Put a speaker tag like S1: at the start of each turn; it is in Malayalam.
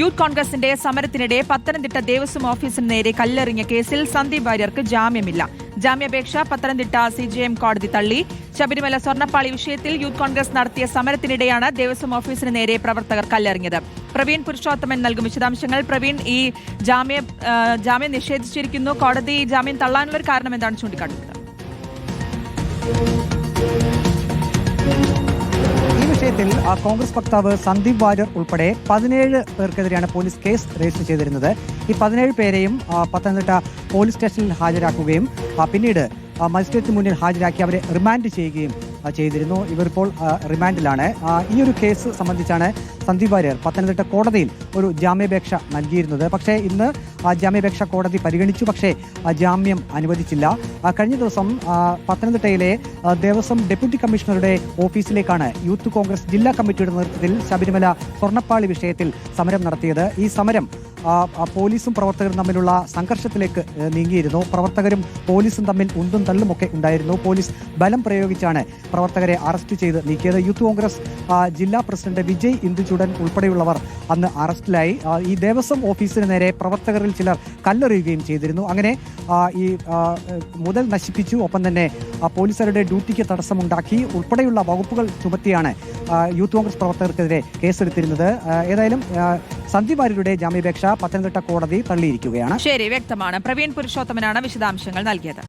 S1: യൂത്ത് കോൺഗ്രസിന്റെ സമരത്തിനിടെ പത്തനംതിട്ട ദേവസ്വം ഓഫീസിന് നേരെ കല്ലെറിഞ്ഞ കേസിൽ സന്ദീപ് വാര്യർക്ക് ജാമ്യമില്ല. ജാമ്യാപേക്ഷ പത്തനംതിട്ട സി ജെ എം കോടതി തള്ളി. ശബരിമല സ്വർണപ്പാളി വിഷയത്തിൽ യൂത്ത് കോൺഗ്രസ് നടത്തിയ സമരത്തിനിടെയാണ് ദേവസ്വം ഓഫീസിന് നേരെ പ്രവർത്തകർ കല്ലെറിഞ്ഞത്. പ്രവീൺ പുരുഷോത്തമൻ നൽകും വിശദാംശങ്ങൾ. പ്രവീൺ ഈ ജാമ്യം ജാമ്യം നിഷേധിച്ചിരിക്കുന്നു. കോടതി ജാമ്യം തള്ളാനുള്ള ഒരു കാരണം എന്താണ് ചൂണ്ടിക്കാട്ടുന്നത്
S2: വിഷയത്തിൽ കോൺഗ്രസ് വക്താവ് സന്ദീപ് വാര്യർ ഉൾപ്പെടെ പതിനേഴ് പേർക്കെതിരെയാണ് പോലീസ് കേസ് രജിസ്റ്റർ ചെയ്തിരുന്നത്. ഈ പതിനേഴ് പേരെയും പത്തനംതിട്ട പോലീസ് സ്റ്റേഷനിൽ ഹാജരാക്കുകയും പിന്നീട് മജിസ്ട്രേറ്റിന് മജിസ്ട്രേറ്റ് മുന്നിൽ ഹാജരാക്കി അവരെ റിമാൻഡ് ചെയ്യുകയും ചെയ്തിരുന്നു. ഇവരിപ്പോൾ റിമാൻഡിലാണ്. ഈ ഒരു കേസ് സംബന്ധിച്ചാണ് സന്ദീപ് വാര്യർ പത്തനംതിട്ട കോടതിയിൽ ഒരു ജാമ്യാപേക്ഷ നൽകിയിരുന്നത്. പക്ഷേ ഇന്ന് ആ ജാമ്യാപേക്ഷ കോടതി പരിഗണിച്ചു. പക്ഷേ ജാമ്യം അനുവദിച്ചില്ല. കഴിഞ്ഞ ദിവസം പത്തനംതിട്ടയിലെ ദേവസ്വം ഡെപ്യൂട്ടി കമ്മീഷണറുടെ ഓഫീസിലേക്കാണ് യൂത്ത് കോൺഗ്രസ് ജില്ലാ കമ്മിറ്റിയുടെ നേതൃത്വത്തിൽ ശബരിമല സ്വർണപ്പാളി വിഷയത്തിൽ സമരം നടത്തിയത്. ഈ സമരം പോലീസും പ്രവർത്തകരും തമ്മിലുള്ള സംഘർഷത്തിലേക്ക് നീങ്ങിയിരുന്നു. പ്രവർത്തകരും പോലീസും തമ്മിൽ ഉന്തും തള്ളുമൊക്കെ ഉണ്ടായിരുന്നു. പോലീസ് ബലം പ്രയോഗിച്ചാണ് പ്രവർത്തകരെ അറസ്റ്റ് ചെയ്ത് നീക്കിയത്. യൂത്ത് കോൺഗ്രസ് ജില്ലാ പ്രസിഡന്റ് വിജയ് ഇന്ദുചൂടൻ ഉൾപ്പെടെയുള്ളവർ അന്ന് അറസ്റ്റിലായി. ഈ ദേവസ്വം ഓഫീസിന് നേരെ പ്രവർത്തകരിൽ ചിലർ കല്ലെറിയുകയും ചെയ്തിരുന്നു. അങ്ങനെ ഈ മുതൽ നശിപ്പിച്ചു. ഒപ്പം തന്നെ പോലീസുകാരുടെ ഡ്യൂട്ടിക്ക് തടസ്സമുണ്ടാക്കി. ഉൾപ്പെടെയുള്ള വകുപ്പുകൾ ചുമത്തിയാണ് യൂത്ത് കോൺഗ്രസ് പ്രവർത്തകർക്കെതിരെ കേസെടുത്തിരുന്നത്. ഏതായാലും സന്ദീപ് വാര്യരുടെ ജാമ്യാപേക്ഷ പത്തനംതിട്ട കോടതി തള്ളിയിരിക്കുകയാണ്.
S1: ശരി വ്യക്തമാണ്. പ്രവീൺ പുരുഷോത്തമനാണ് വിശദാംശങ്ങൾ നൽകിയത്.